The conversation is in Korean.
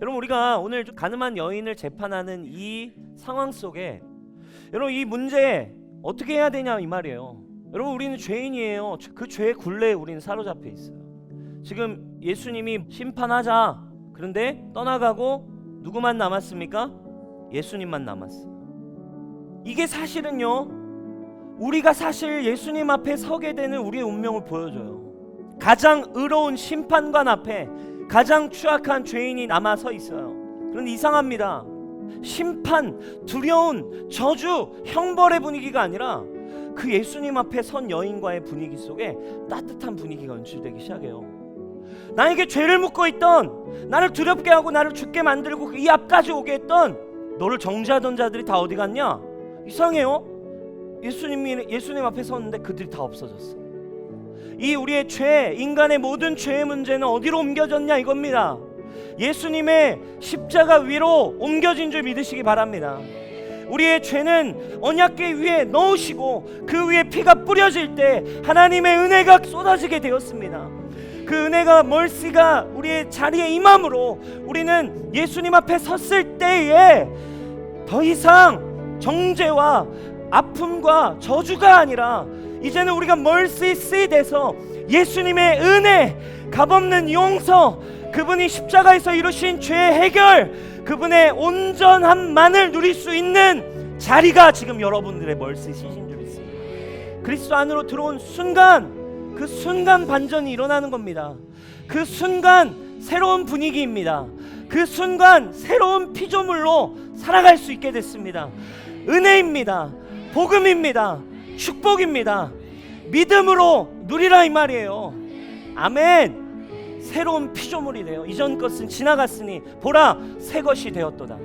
여러분 우리가 오늘 좀 가늠한 여인을 재판하는 이 상황 속에 여러분 이 문제 어떻게 해야 되냐 이 말이에요. 여러분 우리는 죄인이에요. 그 죄의 굴레에 우리는 사로잡혀 있어요. 지금 예수님이 심판하자. 그런데 떠나가고 누구만 남았습니까? 예수님만 남았어요. 이게 사실은요. 우리가 사실 예수님 앞에 서게 되는 우리의 운명을 보여줘요. 가장 의로운 심판관 앞에 가장 추악한 죄인이 남아 서 있어요. 그런데 이상합니다. 심판, 두려운, 저주, 형벌의 분위기가 아니라 그 예수님 앞에 선 여인과의 분위기 속에 따뜻한 분위기가 연출되기 시작해요. 나에게 죄를 묻고 있던 나를 두렵게 하고 나를 죽게 만들고 이 앞까지 오게 했던 너를 정죄하던 자들이 다 어디 갔냐? 이상해요. 예수님이 예수님 앞에 섰는데 그들이 다 없어졌어. 이 우리의 죄, 인간의 모든 죄의 문제는 어디로 옮겨졌냐 이겁니다. 예수님의 십자가 위로 옮겨진 줄 믿으시기 바랍니다. 우리의 죄는 언약궤 위에 넣으시고 그 위에 피가 뿌려질 때 하나님의 은혜가 쏟아지게 되었습니다. 그 은혜가 멀시가 우리의 자리에 임함으로 우리는 예수님 앞에 섰을 때에 더 이상 정죄와 아픔과 저주가 아니라 이제는 우리가 멀시시 돼서 예수님의 은혜, 값없는 용서, 그분이 십자가에서 이루신 죄의 해결, 그분의 온전함만을 누릴 수 있는 자리가 지금 여러분들의 멀시시신 줄 믿습니다. 그리스도 안으로 들어온 순간 그 순간 반전이 일어나는 겁니다. 그 순간 새로운 분위기입니다. 그 순간 새로운 피조물로 살아갈 수 있게 됐습니다. 은혜입니다. 복음입니다. 축복입니다. 믿음으로 누리라 이 말이에요. 아멘. 새로운 피조물이 돼요. 이전 것은 지나갔으니 보라 새 것이 되었도다.